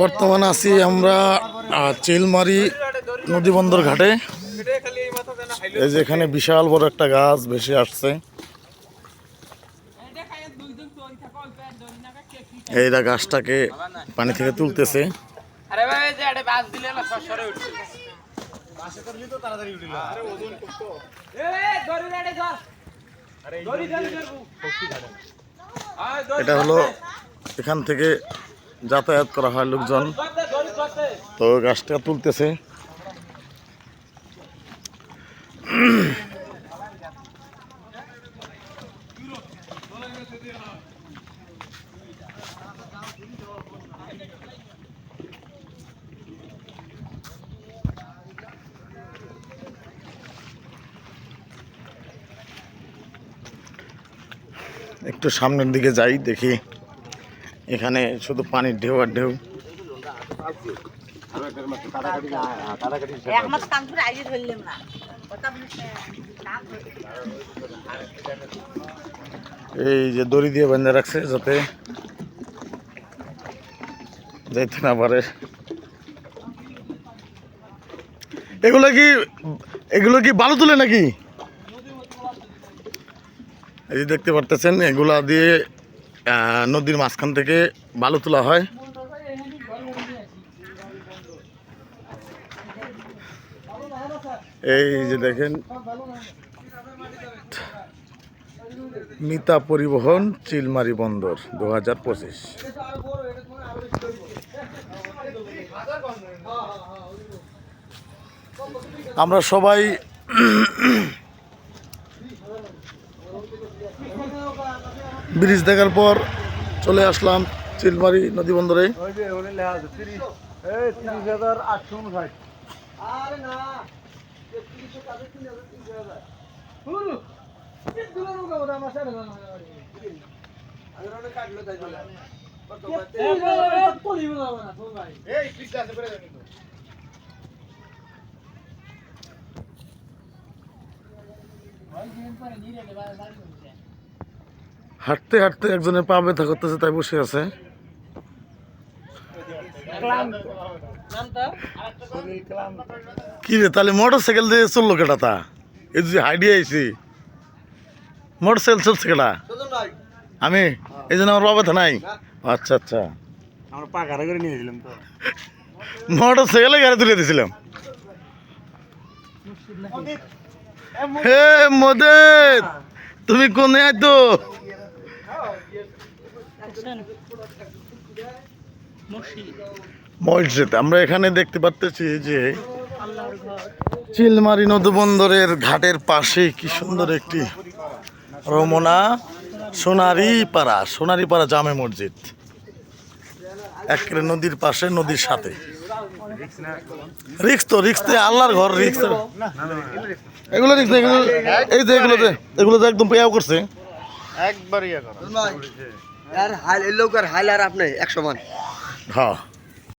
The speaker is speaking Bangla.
বর্তমানে আছি আমরা চিলমারি নদীবন্দর ঘাটে। এই যে এখানে বিশাল বড় একটা গাছ ভেসে আসছে। এইরা গাছটাকে পানি থেকে তুলতেছে। এটা হলো এখান থেকে যাতায়াত করা হয় লোকজন। তো গাছটা তুলতেছে। একটু সামনের দিকে যাই দেখি। এখানে শুধু পানির ঢেউ আর ঢেউ। এই যে দড়ি দিয়ে বেঁধে রাখছে যাতে যাইতে না পারে। এগুলো কি এগুলো কি বালু তুলে নাকি? এই যে দেখতে পারতেছেন এগুলা দিয়ে নদীর মাঝখান থেকে বালু তোলা হয়। এই যে দেখেন, মিতা পরিবহন, চিলমারি বন্দর দু হাজার পঁচিশ। আমরা সবাই ব্রিজ দেখার পর চলে আসলাম চিলমারি নদী বন্দরে। হাঁটতে হাঁটতে একজনের পা ব্যথা করতেছে তাই বসে আছে। কি রে তাহলে মোটর সাইকেল দিয়ে চলল কেটা তা? এই যে হাইডি আইছি। মোটর সাইকেল চলছে কেটা আমি? এই জন্য আমার পা ব্যথা নাই? আচ্ছা আচ্ছা। আমরা পা ঘাড়া করে নিয়ে গেছিলাম তো। মোটর সাইকেলে গাড়ি তুলে দিয়েছিলাম। হে মদেদ তুমি কোনে আইতো? মসজিদ। আমরা এখানে দেখতে পাচ্ছি যে চিলমারি নদীবন্দরের ঘাটের পাশে কি সুন্দর একটি রমনা সোনারি পাড়া সোনারি পাড়া জামে মসজিদ। একেবারে নদীর পাশে নদীর সাথে। রিক্স তো রিক্স তো আল্লাহর ঘর রিক্স তো। এগুলো রিক্স এগুলো এই যে এগুলোতে এগুলোতে একদম পেয়াও করছে। একবার ইয়ে করো। আর হাইল লোক আর হাইল আর আপনি একশো মান। হ্যাঁ।